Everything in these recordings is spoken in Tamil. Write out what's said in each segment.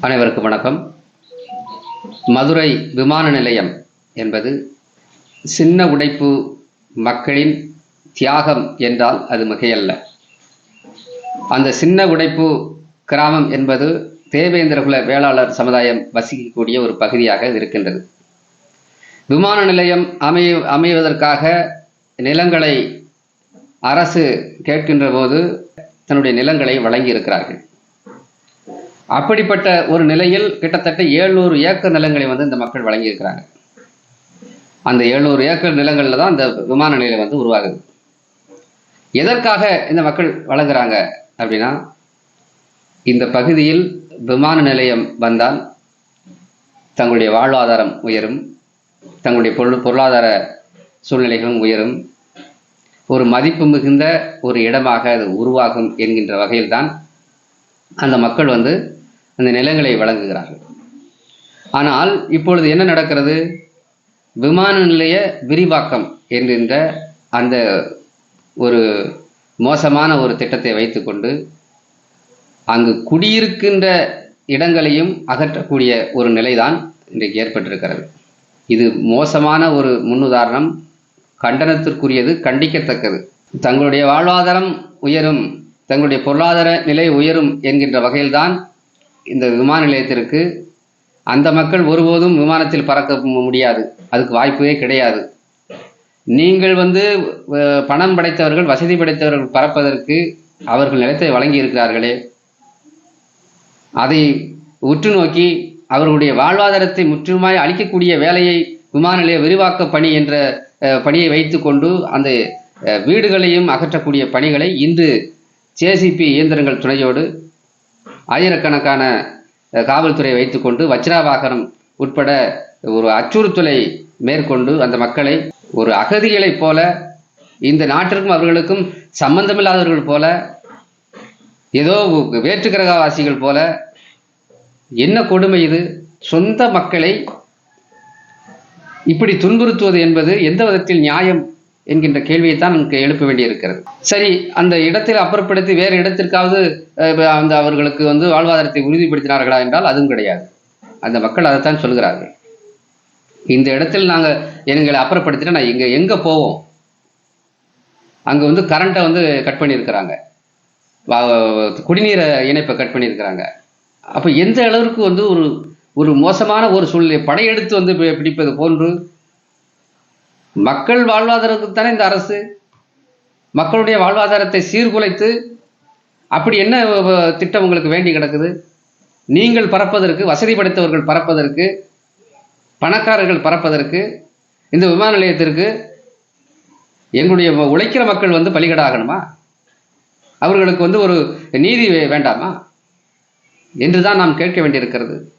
அனைவருக்கும் வணக்கம். மதுரை விமான நிலையம் என்பது சின்ன உடைப்பு மக்களின் தியாகம் என்றால் அது மிகையல்ல. அந்த சின்ன உடைப்பு கிராமம் என்பது தேவேந்திரகுல வேளாளர் சமுதாயம் வசிக்கக்கூடிய ஒரு பகுதியாக இருக்கின்றது. விமான நிலையம் அமைய அமைவதற்காக நிலங்களை அரசு கேட்கின்ற போது தன்னுடைய நிலங்களை வழங்கி இருக்கிறார்கள் அப்படிப்பட்ட ஒரு நிலையில் கிட்டத்தட்ட ஏழ்நூறு ஏக்கர் நிலங்களை வந்து இந்த மக்கள் வழங்கியிருக்கிறாங்க. அந்த ஏழ்நூறு ஏக்கர் நிலங்களில் தான் இந்த விமான நிலையம் வந்து உருவாகுது. எதற்காக இந்த மக்கள் வழங்குறாங்க அப்படின்னா இந்த பகுதியில் விமான நிலையம் வந்தால் தங்களுடைய வாழ்வாதாரம் உயரும் தங்களுடைய பொருள் பொருளாதார சூழ்நிலைகளும் உயரும் ஒரு மதிப்பு மிகுந்த ஒரு இடமாக அது உருவாகும் என்கின்ற வகையில்தான் அந்த மக்கள் வந்து அந்த நிலங்களை வழங்குகிறார்கள். ஆனால் இப்பொழுது என்ன நடக்கிறது? விமான நிலைய விரிவாக்கம் என்கின்ற அந்த ஒரு மோசமான ஒரு திட்டத்தை வைத்துக்கொண்டு அங்கு குடியிருக்கின்ற இடங்களையும் அகற்றக்கூடிய ஒரு நிலைதான் இன்றைக்கு ஏற்பட்டிருக்கிறது. இது மோசமான ஒரு முன்னுதாரணம். கண்டனத்திற்குரியது கண்டிக்கத்தக்கது. தங்களுடைய வாழ்வாதாரம் உயரும் தங்களுடைய பொருளாதார நிலை உயரும் என்கின்ற வகையில்தான் இந்த விமான நிலையத்திற்கு அந்த மக்கள் ஒருபோதும் விமானத்தில் பறக்க முடியாது. அதுக்கு வாய்ப்பே கிடையாது. நீங்கள் வந்து பணம் படைத்தவர்கள் வசதி படைத்தவர்கள் பறப்பதற்கு அவர்கள் நிலத்தை வழங்கி இருக்கிறார்களே அதை உற்று நோக்கி அவர்களுடைய வாழ்வாதாரத்தை முற்றுமாய் அளிக்கக்கூடிய வேலையை விமான நிலைய விரிவாக்க பணி என்ற பணியை வைத்துக்கொண்டு அந்த வீடுகளையும் அகற்றக்கூடிய பணிகளை இன்று ஜேசிபி இயந்திரங்கள் துணையோடு ஆயிரக்கணக்கான காவல்துறையை காவல்துறை வைத்துக்கொண்டு வஜ்ரா வாகனம் உட்பட ஒரு அச்சுறுத்தலை மேற்கொண்டு அந்த மக்களை ஒரு அகதிகளைப் போல இந்த நாட்டிற்கும் அவர்களுக்கும் சம்பந்தமில்லாதவர்கள் போல ஏதோ வேற்று கிரகவாசிகள் போல என்ன கொடுமை இது? சொந்த மக்களை இப்படி துன்புறுத்துவது என்பது எந்த விதத்தில் நியாயம் என்கின்ற கேள்வியைத்தான் நமக்கு எழுப்ப வேண்டியிருக்கிறது. சரி அந்த இடத்தில் அப்புறப்படுத்தி வேறு இடத்திற்காவது அந்த அவர்களுக்கு வந்து வாழ்வாதாரத்தை உறுதிப்படுத்தினார்களா என்றால் அதுவும் கிடையாது. அந்த மக்கள் அதைத்தான் சொல்கிறார்கள். இந்த இடத்தில் நாங்கள் எங்களை அப்புறப்படுத்தினா நான் இங்கே எங்கே போவோம்? அங்கே வந்து கரண்ட்டை வந்து கட் பண்ணியிருக்கிறாங்க. வா- குடிநீரை இணைப்பை கட் பண்ணியிருக்கிறாங்க. அப்போ எந்த அளவிற்கு வந்து ஒரு ஒரு மோசமான ஒரு சூழ்நிலை படையெடுத்து வந்து பிடிப்பது போன்று மக்கள் வாழ்வாதாரத்துக்கு தானே இந்த அரசு? மக்களுடைய வாழ்வாதாரத்தை சீர்குலைத்து அப்படி என்ன வ- திட்டம் உங்களுக்கு வேண்டி கிடக்குது? நீங்கள் பறப்பதற்கு வசதி படைத்தவர்கள் பறப்பதற்கு பணக்காரர்கள் பறப்பதற்கு இந்த விமான நிலையத்திற்கு எங்களுடைய உழைக்கிற மக்கள் வந்து பலிகடாகணுமா? அவர்களுக்கு வந்து ஒரு நீதி வே- வேண்டாமா? என்றுதான் நாம் கேட்க வேண்டியிருக்கிறது.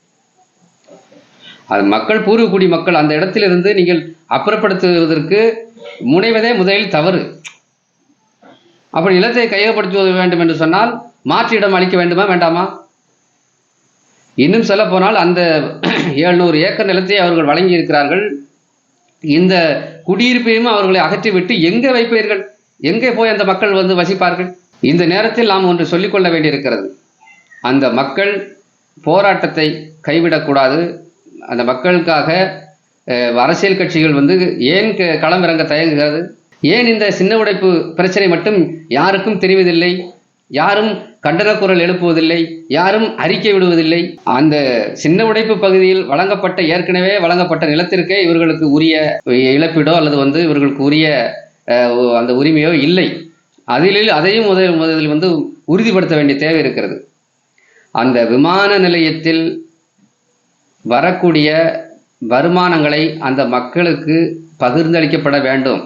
அது மக்கள் பூர்வக்குடி மக்கள் அந்த இடத்திலிருந்து நீங்கள் அப்புறப்படுத்துவதற்கு முனைவதே முதலில் தவறு. அப்படி நிலத்தை கையகப்படுத்துவது வேண்டும் என்று சொன்னால் மாற்று இடம் அளிக்க வேண்டுமா வேண்டாமா? இன்னும் சொல்ல போனால் அந்த ஏழ்நூறு ஏக்கர் நிலத்தை அவர்கள் வழங்கி இருக்கிறார்கள் இந்த குடியிருப்பையும் அவர்களை அகற்றிவிட்டு எங்கே வைப்பீர்கள்? எங்கே போய் அந்த மக்கள் வந்து வசிப்பார்கள்? இந்த நேரத்தில் நாம் ஒன்று சொல்லிக்கொள்ள வேண்டியிருக்கிறது. அந்த மக்கள் போராட்டத்தை கைவிடக்கூடாது. அந்த மக்களுக்காக அரசியல் கட்சிகள் வந்து ஏன் க- களமிறங்க தயங்குகிறது? ஏன் இந்த சின்ன உடைப்பு பிரச்சனை மட்டும் யாருக்கும் தெரிவதில்லை? யாரும் கண்டன குரல் எழுப்புவதில்லை. யாரும் அறிக்கை விடுவதில்லை. அந்த சின்ன உடைப்பு பகுதியில் வழங்கப்பட்ட ஏற்கனவே வழங்கப்பட்ட நிலத்திற்கே இவர்களுக்கு உரிய இழப்பீடோ அல்லது வந்து இவர்களுக்கு உரிய அந்த உரிமையோ இல்லை. அதில் அதையும் முதல் முதலில் வந்து உறுதிப்படுத்த வேண்டிய தேவை இருக்கிறது. அந்த விமான நிலையத்தில் வரக்கூடிய வருமானங்களை அந்த மக்களுக்கு பகிர்ந்தளிக்கப்பட வேண்டும்.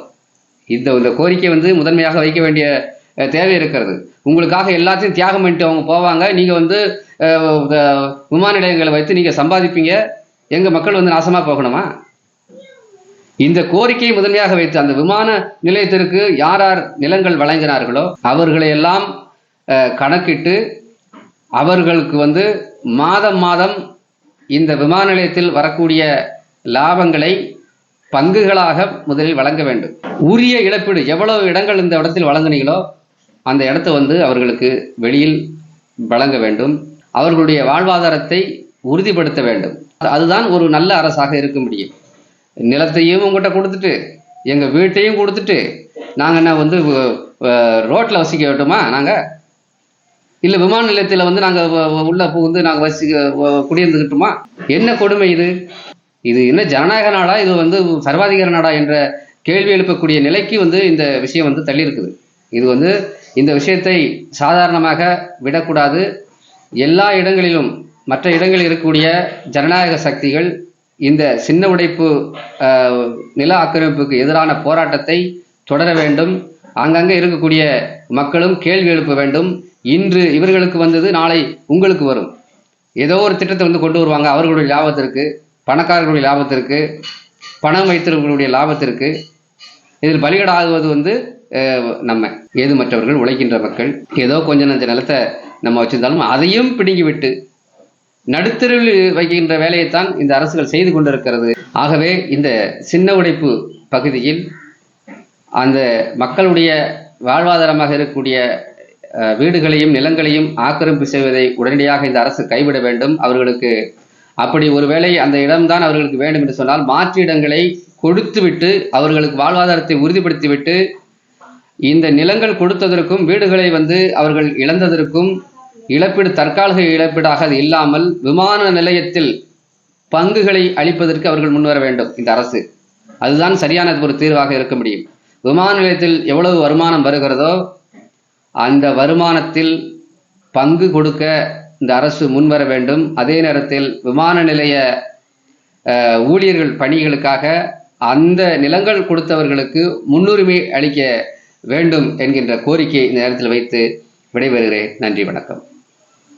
இந்த இந்த கோரிக்கை வந்து முதன்மையாக வைக்க வேண்டிய தேவை இருக்கிறது. உங்களுக்காக எல்லாத்தையும் தியாகம் பண்ணிட்டு அவங்க போவாங்க. நீங்கள் வந்து விமான நிலையங்களை வைத்து நீங்கள் சம்பாதிப்பீங்க. எங்கள் மக்கள் வந்து நாசமாக போகணுமா? இந்த கோரிக்கையை முதன்மையாக வைத்து அந்த விமான நிலையத்திற்கு யார் யார் நிலங்கள் வழங்கினார்களோ அவர்களை எல்லாம் கணக்கிட்டு அவர்களுக்கு வந்து மாதம் மாதம் இந்த விமான நிலையத்தில் வரக்கூடிய லாபங்களை பங்குகளாக முதலில் வழங்க வேண்டும். உரிய இழப்பீடு எவ்வளவு இடங்கள் இந்த இடத்தில் வழங்குனீங்களோ அந்த இடத்த வந்து அவர்களுக்கு வெளியில் வழங்க வேண்டும். அவர்களுடைய வாழ்வாதாரத்தை உறுதிப்படுத்த வேண்டும். அதுதான் ஒரு நல்ல அரசாக இருக்க முடியும். நிலத்தையும் உங்கள்கிட்ட கொடுத்துட்டு எங்கள் வீட்டையும் கொடுத்துட்டு நாங்கள் என்ன வந்து ரோட்டில் வசிக்க வேண்டுமா நாங்கள் இல்லை விமான நிலையத்தில் வந்து நாங்கள் உள்ள புகுந்து நாங்கள் வசிக்க குடியிருந்துக்கிட்டோமா குடியிருந்துக்கிட்டுமா என்ன கொடுமை இது? இது என்ன ஜனநாயக நாடா? இது வந்து சர்வாதிகார நாடா என்ற கேள்வி எழுப்பக்கூடிய நிலைக்கு வந்து இந்த விஷயம் வந்து தள்ளி இருக்குது இது வந்து இந்த விஷயத்தை சாதாரணமாக விடக்கூடாது. எல்லா இடங்களிலும் மற்ற இடங்களில் இருக்கக்கூடிய ஜனநாயக சக்திகள் இந்த சின்ன உடைப்பு நில ஆக்கிரமிப்புக்கு எதிரான போராட்டத்தை தொடர வேண்டும். அங்கங்கே இருக்கக்கூடிய மக்களும் கேள்வி எழுப்ப வேண்டும். இன்று இவர்களுக்கு வந்தது நாளை உங்களுக்கு வரும். ஏதோ ஒரு திட்டத்தை வந்து கொண்டு வருவாங்க. அவர்களுடைய லாபத்திற்கு. பணக்காரர்களுடைய லாபத்திற்கு பணம் வைத்திருக்கக்கூடிய லாபத்திற்கு இதில் பலிகடாகுவது வந்து நம்ம ஏது மற்றவர்கள் உழைக்கின்ற மக்கள். ஏதோ கொஞ்சம் நஞ்ச நிலத்தை நம்ம வச்சிருந்தாலும் அதையும் பிடுங்கி விட்டு நடுத்தருவில் வைக்கின்ற வேலையைத்தான் இந்த அரசுகள் செய்து கொண்டிருக்கிறது. ஆகவே இந்த சின்ன உடைப்பு பகுதியில் அந்த மக்களுடைய வாழ்வாதாரமாக இருக்கக்கூடிய வீடுகளையும் நிலங்களையும் ஆக்கிரமிப்பு செய்வதை உடனடியாக இந்த அரசு கைவிட வேண்டும். அவர்களுக்கு அப்படி ஒருவேளை அந்த இடம்தான் அவர்களுக்கு வேண்டும் என்று சொன்னால் மாற்று இடங்களை கொடுத்துவிட்டு அவர்களுக்கு வாழ்வாதாரத்தை உறுதிப்படுத்திவிட்டு இந்த நிலங்கள் கொடுத்ததற்கும் வீடுகளை வந்து அவர்கள் இழந்ததற்கும் இழப்பீடு தற்காலிக இழப்பீடாக அது இல்லாமல் விமான நிலையத்தில் பங்குகளை அளிப்பதற்கு அவர்கள் முன்வர வேண்டும் இந்த அரசு. அதுதான் சரியான ஒரு தீர்வாக இருக்க முடியும். விமான நிலையத்தில் எவ்வளவு வருமானம் வருகிறதோ அந்த வருமானத்தில் பங்கு கொடுக்க இந்த அரசு முன்வர வேண்டும். அதே நேரத்தில் விமான நிலைய ஊழியர்கள் பணிகளுக்காக அந்த நிலங்கள் கொடுத்தவர்களுக்கு முன்னுரிமை அளிக்க வேண்டும் என்கின்ற கோரிக்கையை இந்த நேரத்தில் வைத்து விடைபெறுகிறேன். நன்றி வணக்கம்.